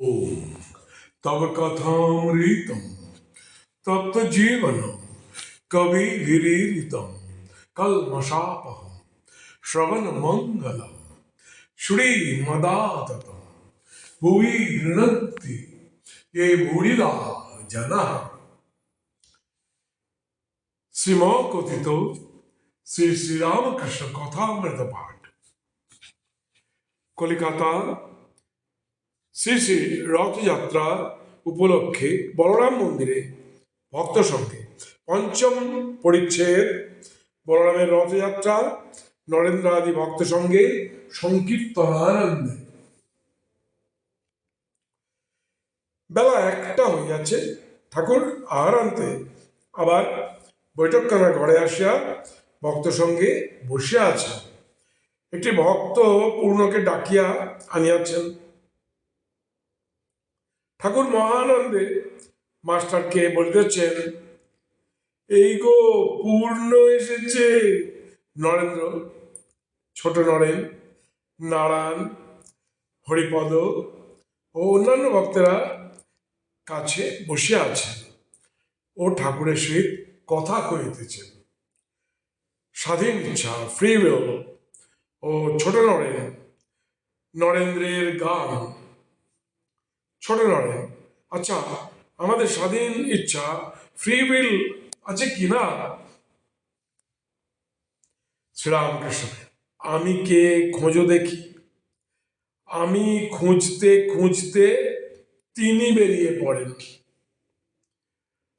तब कथामृतम तप्त जीवन कवि विरीरितम कल मशाप श्रवण मंगल श्री मदात भुवि नृणंति ये मूढ़िला जन। श्रीमौ कथित श्री श्री रामकृष्ण कथामृत पाठ कोलकाता শ্রী শ্রী রথযাত্রা উপলক্ষে বলরাম মন্দিরে ভক্ত সঙ্গে পঞ্চম পরিচ্ছেদ, বলরামের রথযাত্রা নরেন্দ্র আদি ভক্ত সঙ্গে সংকীর্তনানন্দে। বেলা একটা হইয়াছে, ঠাকুর আহার আনতে আবার বৈঠকখানা ঘরে আসিয়া ভক্ত সঙ্গে বসিয়া আছেন। একটি ভক্ত পূর্ণকে ডাকিয়া আনিয়াছেন। ঠাকুর মহানন্দে মাস্টারকে বলতেছেন, এই গো পূর্ণ এসেছে নরেন্দ্র, ছোট নরেন, নারায়ণ, হরিপদ ও অন্যান্য ভক্তেরা কাছে বসে আছেন ও ঠাকুরের সহিত কথা কহিতেছেন। স্বাধীন ইচ্ছা ফ্রি ও ছোট নরেন, নরেন্দ্রের গান ছোট নরেন আচ্ছা আমাদের স্বাধীন ইচ্ছা ফ্রি উইল আছে কি না? শ্রীরামকৃষ্ণ, আমি কে খোঁজো দেখি? আমি খুঁজতে খুঁজতে তিনি বেরিয়ে পড়েন।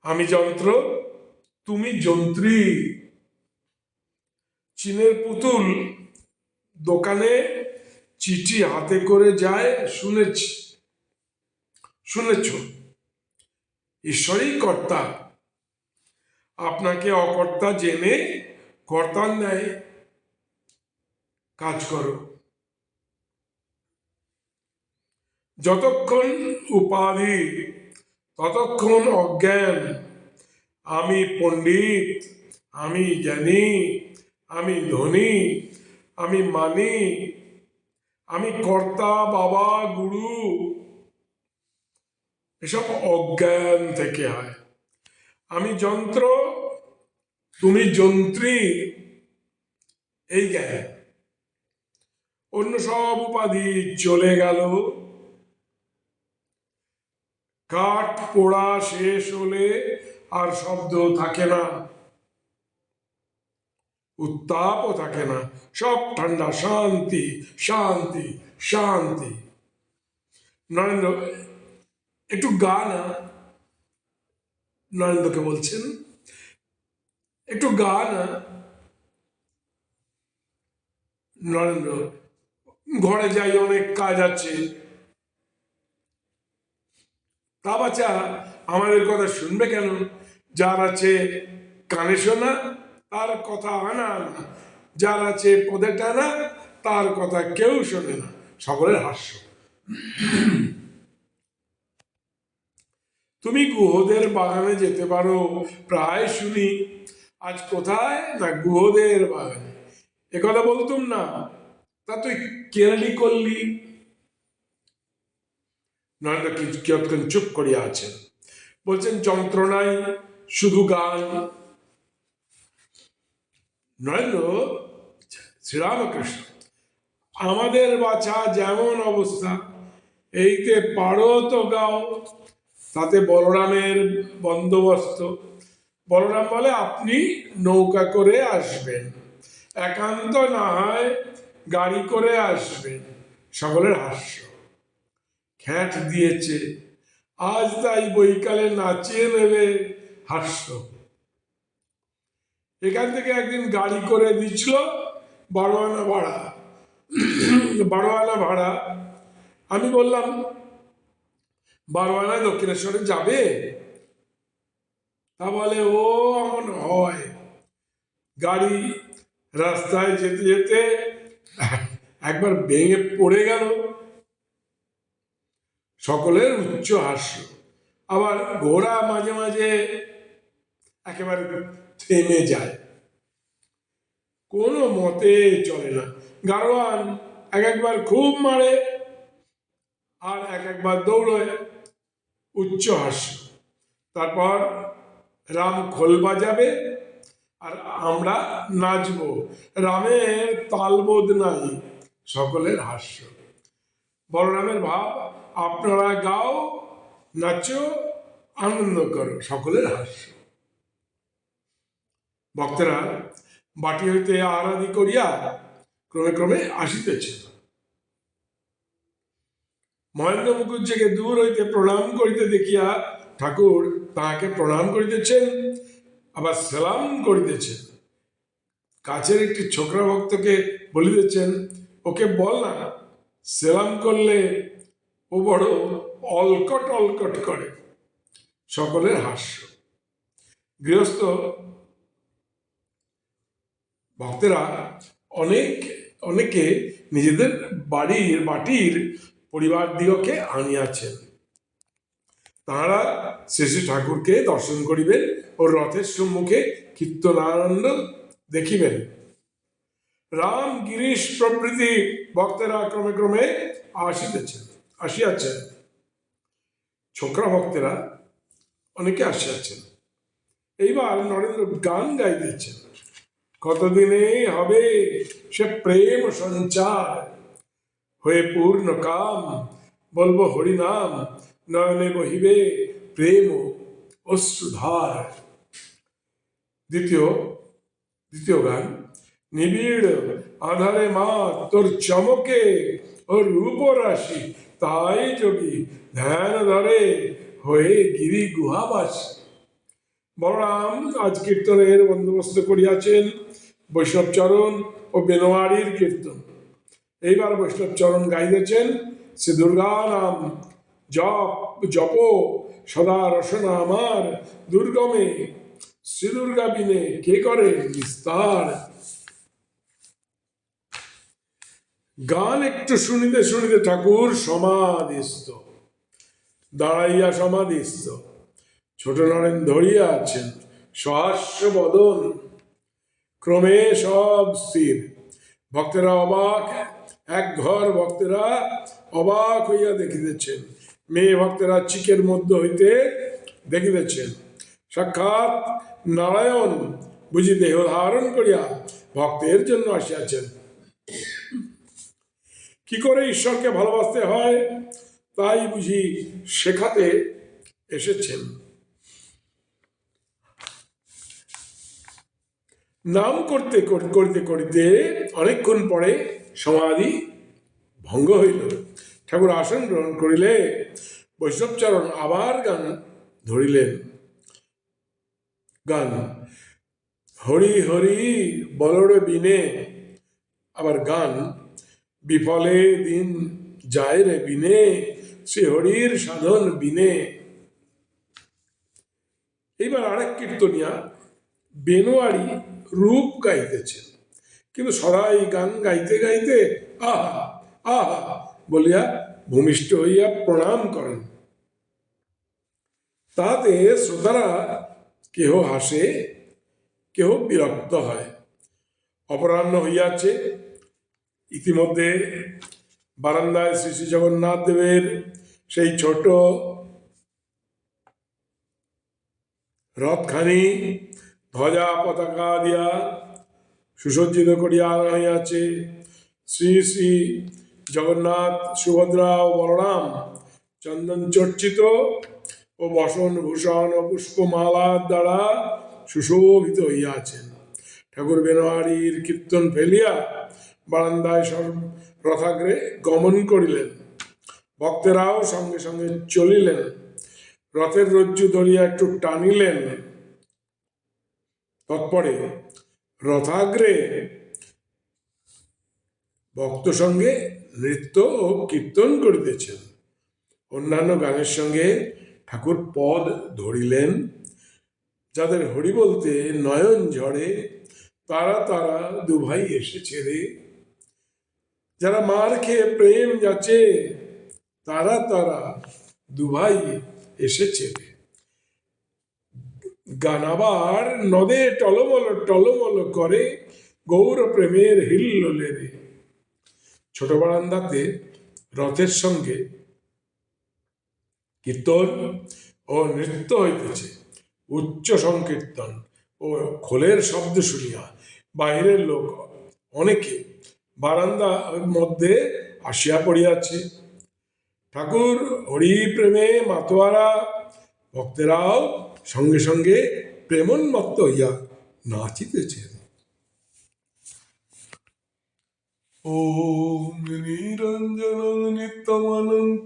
আমি যন্ত্র, তুমি যন্ত্রী। চীনের পুতুল দোকানে চিঠি হাতে করে যায়, শুনেছি। শুনেছ? ঈশ্বরই কর্তা। আপনাকে অকর্তা জেনে কর্তার ন্যায় কাজ করো। যতক্ষণ উপাধি, ততক্ষণ অজ্ঞান। আমি পণ্ডিত, আমি জ্ঞানী, আমি ধনী, আমি মানি, আমি কর্তা, বাবা, গুরু। এসব অজ্ঞান থেকে হয় আমি যন্ত্র, তুমি যন্ত্রী। এই জ্ঞান। অন্য সব উপাধি চলে গেল। কাঠ পোড়া শেষ হলে আর শব্দ থাকে না। উত্তাপও থাকে না। সব ঠান্ডা, শান্তি শান্তি শান্তি। নরেন্দ্র একটু গা না নরেন্দ্রকে বলছেন। একটু গা না নরেন্দ্র, ঘরে যাই, অনেক কাজ আছে। তা বাচ্চা আমাদের কথা শুনবে কেন? যার আছে কানে শোনা, তার কথা আনা আনা যার আছে পদে টানা, তার কথা কেউ শোনে না। সকলের হাস্য। তুমি গুহদের বাগানে যেতে পারো। প্রায় শুনি, আজ কোথায়? না, গুহদের বাগানে। একথা বলতুম না, তা তুই কেরালি করলি? নরেন্দ্র কিয়ৎক্ষণ চুপ করিয়া আছেন। বলছেন যন্ত্রণায় শুধু গান। নরেন্দ্র শ্রীরামকৃষ্ণ, আমাদের বাছা যেমন অবস্থা, এইতে পারো তো গাও। তাতে বলরামের বন্দোবস্ত। বলরাম বলে, আপনি নৌকা করে আসবেন। একান্ত না হয় গাড়ি করে আসবেন। সকলের হাস্য। খ্যাট দিয়েছে। আজ তাই বৈকালে নাচিয়ে নেবে হাস্য। এখান থেকে একদিন গাড়ি করে দিচ্ছিল বারো আনা ভাড়া। বারো আনা ভাড়া। আমি বললাম বারো আনায় দক্ষিণেশ্বরে যাবে? তা বলে, ও, এমন হয়। গাড়ি রাস্তায় যেতে যেতে একবার ভেঙে পড়ে গেল। সকলের উচ্চ হাস্য। আবার ঘোড়া মাঝে মাঝে একেবারে থেমে যায়। কোনো মতে চলে না। গারোয়ান এক একবার খুব মারে আর এক একবার দৌড়য়। উচ্চ হাস্য তারপর রাম খোল বাজাবে আর আমরা নাচব। রামের তালবোধ নাই, সকলের হাস্য। বলরামের ভাব, আপনারা গাও, নাচো, আনন্দ করো, সকলের হাস্য। ভক্তরা বাটি হইতে আরাধি করিয়া ক্রমে ক্রমে আসিতেছে। মহেন্দ্র মুখুজ্জিকে দূর হইতে প্রণাম করিতে দেখিয়া ঠাকুর তাহাকে প্রণাম করিতেছেন, আবার সালাম করিতেছেন। কাছের একটি ছোকরা ভক্তকে বলিতেছেন, ওকে বল না, সেলাম করলে ও বড় অলকট অলকট করে, সকলের হাস্য। গৃহস্থ ভক্তেরা অনেক, অনেকে নিজেদের বাড়ির বাটির পরিবার দিগকে আনিয়াছেন। তাহারা শ্রী ঠাকুরকে দর্শন করিবেন ও রথের সম্মুখে কীর্তনানন্দ দেখিবেন। রাম গিরিশ প্রভৃতি ভক্তেরা ক্রমে ক্রমে আসিতেছেন, আসিয়াছেন। ছোকরা ভক্তেরা অনেকে আসিয়াছেন। এইবার নরেন্দ্র গান গাইতেছেন। কতদিনে হবে সে প্রেম সঞ্চার? হয়ে পূর্ণ কাম, বলব হরিনাম নয়নে বহিবে প্রেম অশ্রুধার। দ্বিতীয় দ্বিতীয় গান। নিবিড় আধারে মা, তোর চমকে ও রূপ রাশি তাই যোগী ধ্যান ধরে হয়ে গিরি গুহাবাসী। বলরাম আজ কীর্তনের বন্দোবস্ত করিয়াছেন বৈষ্ণবচরণ ও বেনোয়ারির কীর্তন। এইবার বৈষ্ণব চরণ গাইতেছেন। শ্রী দুর্গা নাম জপ জপ, সদা রসনা আমার। দুর্গমে, শ্রী দুর্গা বিনে কে করে বিস্তার? গান একটু শুনিতে শুনিতে ঠাকুর সমাধিস্থ। দাঁড়াইয়া সমাধিস্থ। ছোট নরেন ধরিয়া আছেন সহাস্য বদন। ক্রমে সব স্থির। ভক্তেরা অবাক এক ঘর ভক্তেরা অবাক হইয়া দেখিতেছেন। মেয়ে ভক্তেরা চিকের মধ্য হইতে দেখিতেছেন। সাক্ষাৎ নারায়ণ বুঝি দেহ ধারণ করিয়া ভক্তের জন্য আসিয়াছেন। কি করে ঈশ্বরকে ভালোবাসতে হয়? তাই বুঝি শেখাতে এসেছেন। নাম করতে কর- করিতে করিতে অনেকক্ষণ পরে সমাধি ভঙ্গ হইল। ঠাকুর আসন গ্রহণ করিলে বৈষ্ণবচরণ আবার গান ধরিলেন। গান, হরি হরি বলরে বিনে, আবার গান, বিফলে দিন যায় রে বিনে সে হরির সাধন বিনে। এইবার আরেক কীর্তনিয়া বেনোয়ারি রূপ গাইতেছেন। কিন্তু সদাই গান গাইতে গাইতে, আহা আহা, বলিয়া ভূমিষ্ঠ হইয়া প্রণাম করেন। তাতে শ্রোতারা কেহ হাসে, কেহ বিরক্ত হয়। অপরাহ্ন হইয়াছে। ইতিমধ্যে বারান্দায় শ্রী শ্রী জগন্নাথ দেবের সেই ছোট রথখানি, ধ্বজা পতাকা দিয়া সুসজ্জিত করিয়া হইয়াছে শ্রী শ্রী জগন্নাথ সুভদ্রা ও বলরাম চন্দন চর্চিত ও বসন ভূষণ ও পুষ্পমালার দ্বারা সুশোভিত হইয়াছেন ঠাকুর বেনোয়ারির কীর্তন ফেলিয়া বারান্দায় সব রথাগ্রে গমন করিলেন। ভক্তেরাও সঙ্গে সঙ্গে চলিলেন। রথের রজ্জু ধরিয়া একটু টানিলেন। তৎপরে রথাগ্রে। ভক্ত সঙ্গে নৃত্য ও কীর্তন করিতেছেন। অন্যান্য গানের সঙ্গে ঠাকুর পদ ধরিলেন। যাদের হরি বলতে নয়ন ঝরে, তারা তারা দুভাই এসেছে রে। যারা মার খেয়ে প্রেম যাচ্ছে তারা তারা দুভাই এসেছে রে। গানাবার নদে টলমল টলমল করে গৌর প্রেমের হিল্লোলে রে। ছোট বারান্দাতে রথের সঙ্গে কীর্তন ও নৃত্য হইতেছে। উচ্চ সংকীর্তন ও খোলের শব্দ শুনিয়া বাহিরের লোক অনেকে বারান্দার মধ্যে আসিয়া পড়িয়াছে। ঠাকুর হরি প্রেমে মাতোয়ারা, ভক্তেরাও সঙ্গে সঙ্গে প্রেমন্মত্ত হইয়া নাচিতেছেন ওম নিরঞ্জন নিত্যমনন্তরূপম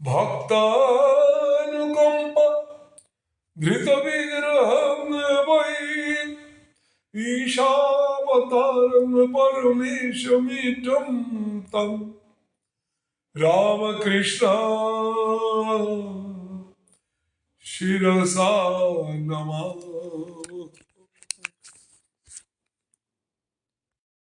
ভক্তানুকম্প ধৃতবিগ্রহম বৈ ঈশাবতারম পরমেশমিটম তম रामकृष्ण। शिरसा नमः।